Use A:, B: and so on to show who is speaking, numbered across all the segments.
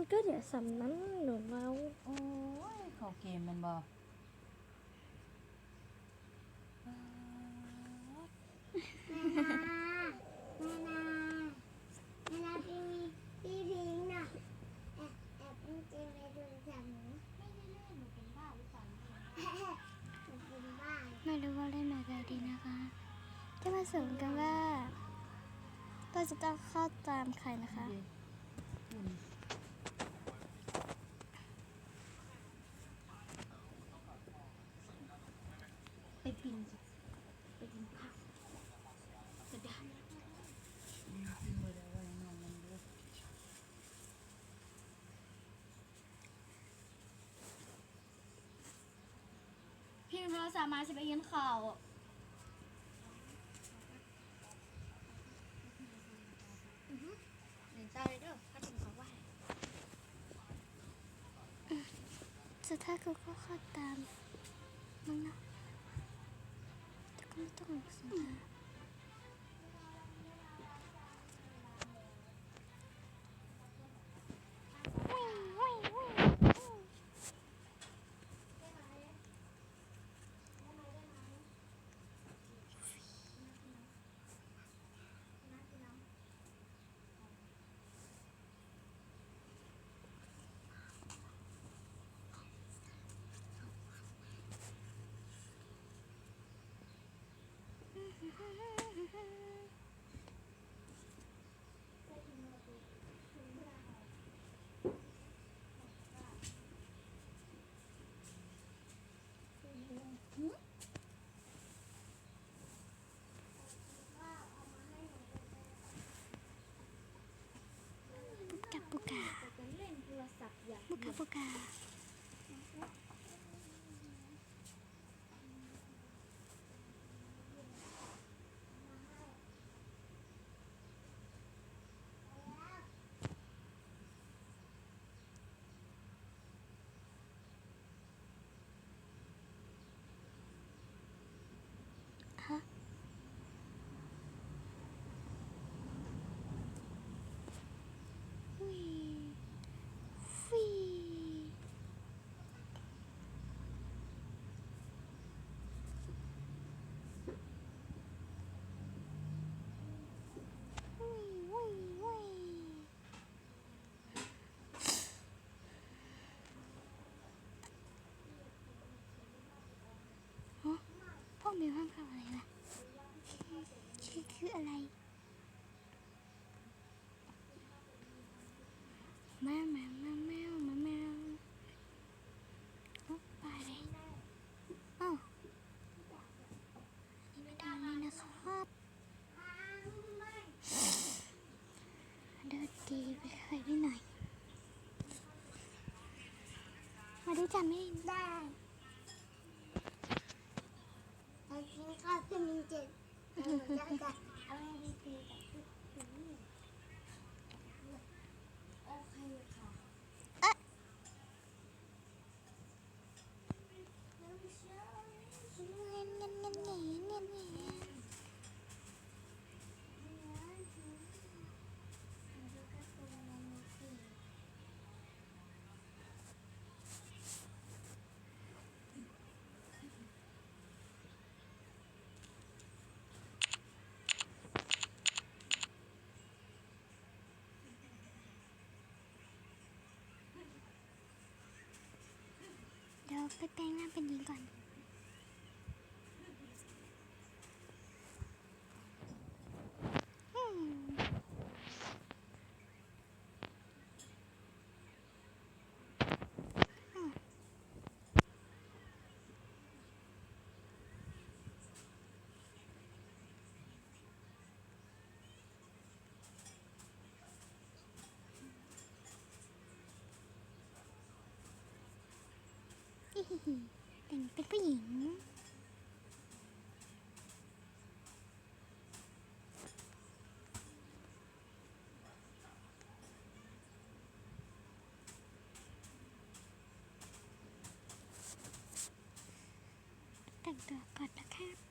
A: มันก็เดี๋ยวสำนั้นหนูเอา
B: โอ้ยเข้าเกมแมันบ่
C: นานานานาพี่พี่พิงค์น่ะแอบแอบเล่นเกมในโทรศัพท์หนูไม่ได้เล่นหนูเป็นบ้าหรือเปล่าหนูเป็นบ้า
A: ไม่รู้ว่าเล่นอะไรดีนะคะ จะมาสนกันว่าเราจะต้องเข้าตามใครนะคะ
B: อืม
A: ไปกินไปกินผักกระดาษ
B: กินบ่ได้ว่าน้องมันเด้อ
A: พี่เราสามารถจะไปกินข้าว
C: เดี๋ยวเจ้าเลยเด้อเขาถึงเขาว่า
A: สุดท้ายเขาก็เข้าตามมึงนะแต่ก็ไม่ต้องสนใจปุกกะปุกกะ
C: จะเล่นโทรศัพ ท์อย่าง
A: ปุกกะปุกกะฮะวิวิวิวิวิฮะพวกมิวห้ามทำ อะไรล่ะคือคืออะไรแมวแมวแมวแมวแมวแมวโอ้ไปเลยอ้าวนี่ไม่ได้เลยนะครับเดินดีไปใครได้หน่อยมาดูจันไม่
C: ได้ ข้าวที่มีเจ็ดเออจะจะเอาให้พี่พีกับพี่พีโอเคค่ะ
A: เอ๊ะ
C: น้ำเชื่อ
A: เงี้ยเงี้ยเงี้ยเงี้ยเงี้ยเงี้ยเดี๋ยว ไปแปลงร่างเป็นหญิงก่อน อืมอืมอิฮิฮิ แต่งเป็นผู้หญิง แต่งตัวก่อนนะครับ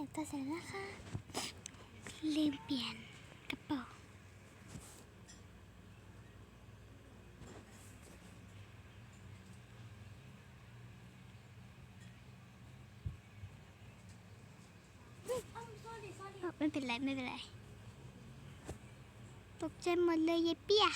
A: แต่งตัวเสร็จแล้วค่ะ ลืมเปลี่ยนกระเป๋าอ๋อไม่เป็นไร ไม่เป็นไร ตกใจหมดเลยยายเปี้ย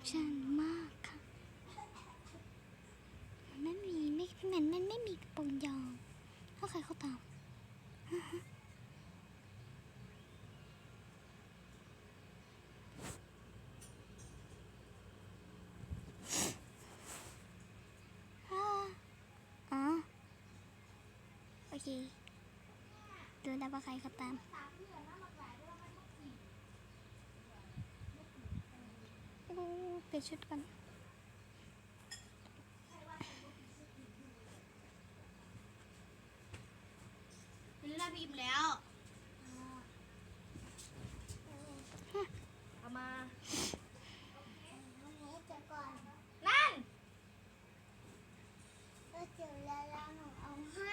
A: กระโปรงสั้นมากค่ะ มันไม่มีไม่มันมันไม่มีกระโปรงยาวถ้าใครเขาตามอ่าอ๋อโอเคดูแล้วว่าใครเขาตาม เปลี่ยนชุดก่อน
B: เป็นลาบีมแล้วเอามา
C: วันนี้จะก่อน
B: นั่น
C: ก็เจอแล้วแล้วหนูเอาให้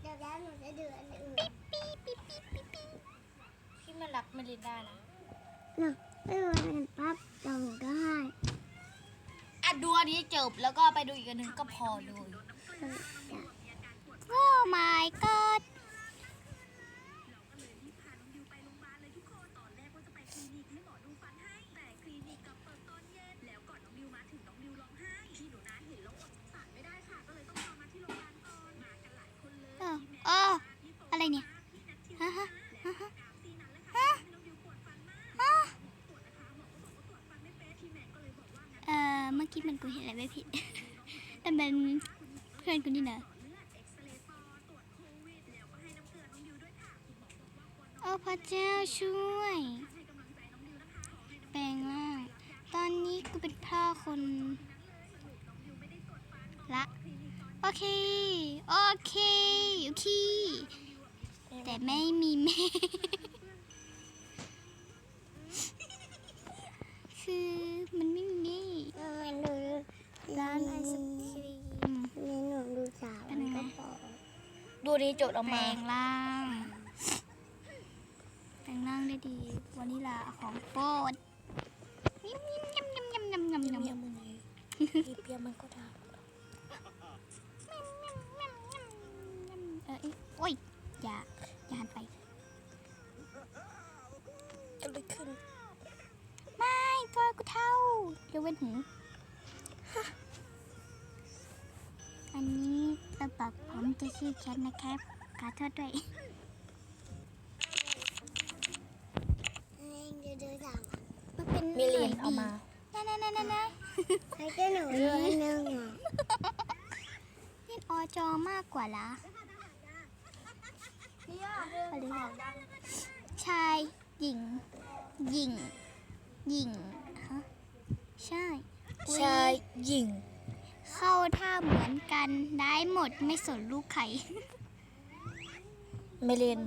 C: เดี๋ยวแล้วหนูจะดูอันอื่น
B: พี่มันรักเมลินได้นะ
C: หนูไม่วั นนั้นปั๊บเราก็ให้
B: อะดูอันนี้จบแล้วก็ไปดูอีกอันหนึ่งก็พอเลย
A: โอ้ my god กูเห็นอะไรไม่ผิด แต่เป็นเพื่อนกูนี่นะโอ้พระเจ้าช่วย แปลงร่าง ตอนนี้กูเป็นพ่อคนละ โอเค โอเค โอเค แต่ไม่มีแม่คือมันไม่ ร้านไอศครีม
C: นี่หนูดูสาว
A: เป็นไง
C: ก็พอ
B: ดูอันนี้จบออก
A: แปล
B: มา
A: งร่างแปลงร่างได้ดีวานิลาของโปรดยำยำยำยำยำยำยำยำ
B: เพีย
A: ยำ
B: มันไงพี่เพียมันก็ได้
A: เออเอ้ยโอ้ยอย่าอย่าหันไป
B: ก็เลยขึ้น
A: ไม่ตัวกูเท่ายกเว้นหูอัน ระบักผมจะชื่อแคทนะครับขอโทษด้วย
C: นี่ดูดูสาว
A: มันเป็น
B: มิลินเอามา
A: น่าน่าน่าน่าน่า
C: ให้เจ้าหนูดูอันหนึงอะ
A: เล่นอจอมากกว่าละไปเลยชายหญิง หญิง หญิงฮะใช่อุ๊ย
B: ชายหญิง
A: เข้าท่าเหมือนกันได้หมดไม่สนลูกใคร
B: เมลิน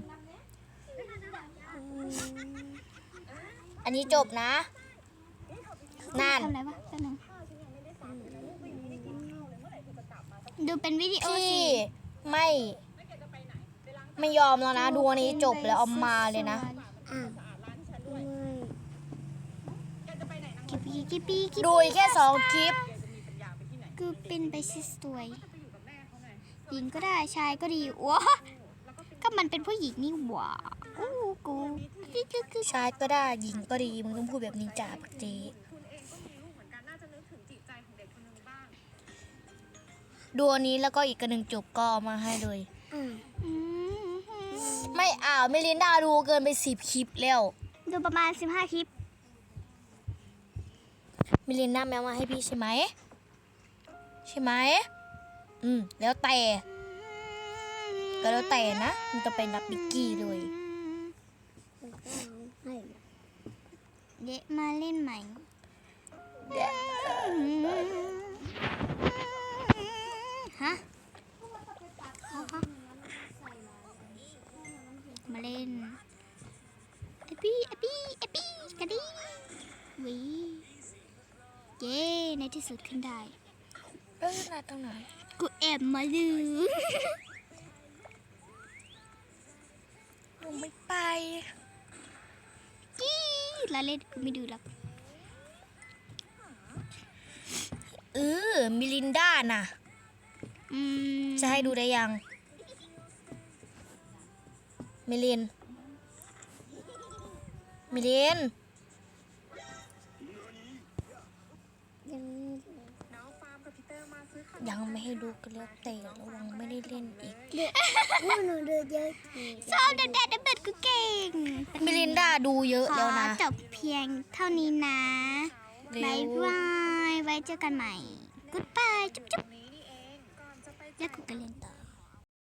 B: อันนี้จบนะ นั่น
A: ทำอะไรวะแป๊บนึงดูเป็นวิดีโอ
B: พี่
A: สิ
B: ไม่ไม่ยอมแล้วนะ ดูอันนี้จบแล้วเอามาเลยนะ
C: อะไม่
A: กิบปีกิบปีกิบ
B: ดูอีกแค่สองคลิป
A: กูเป็นไปซิสวยหญิงก็ได้ชายก็ดีว้าก็มันเป็นผู้หญิงนี่หว่าอู้กูกิ๊กกิ๊กกิ๊ก
B: ชายก็ได้หญิงก็ดีมึงต้องพูดแบบนินจาปกติดูอันนี้แล้วก็อีกกระหนึ่งจบก็เอามาให้เลย
C: อะ
A: อืม
B: ไม่อ่าวเมลินดาดูเกินไปสิบคลิปแล้ว
A: ดูประมาณ15คลิป
B: เมลินดาแมวมาให้พี่ใช่ไหม ใช่ไหมอืม แล้วแต่ ก็แล้วแต่นะ มันจะเป็นรับบิกกี้เลย
C: เดะ
A: มาเล่นใหม่ฮะเอาฮะมาเล่นไอปี้ไอปี้ไอปี้กระดิ่งวิเย้ในที่สุดขึ้นได้า
B: ตรงไหน
A: กูแอบมาดู
B: หนูไม่ไป
A: กี้ละเล่นกูไม่ดูหรอก
B: เออมิลินดาน่ะ
A: อืม
B: จะให้ดูได้ยัง มิลิน มิลิน
C: ยังไม่ดู
B: ยังไม่ให้ดูกันแล้วแต่ระวังไม่ได้เล่นอีก
C: อู้หนูดูเยอะที
A: ชอบเด็ดเด็ดเด็ดกูเก่ง
B: มิลินดาดูเยอะ
A: ขอ
B: แล้วนะ
A: จบเพียงเท่านี้นะ
B: เร็
A: บายวบายไว้เจอกันใหม่ Goodbye จุ๊บจุ๊บแล้วกูก็เล่นต่อ